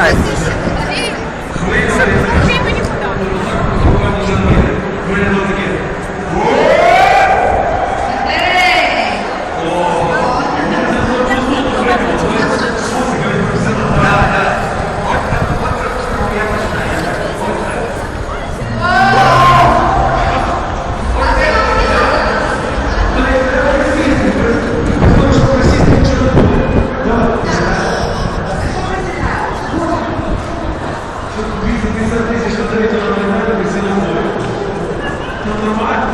Right. за тисяч на 3 кілометрів сьогодні. Ну нормально.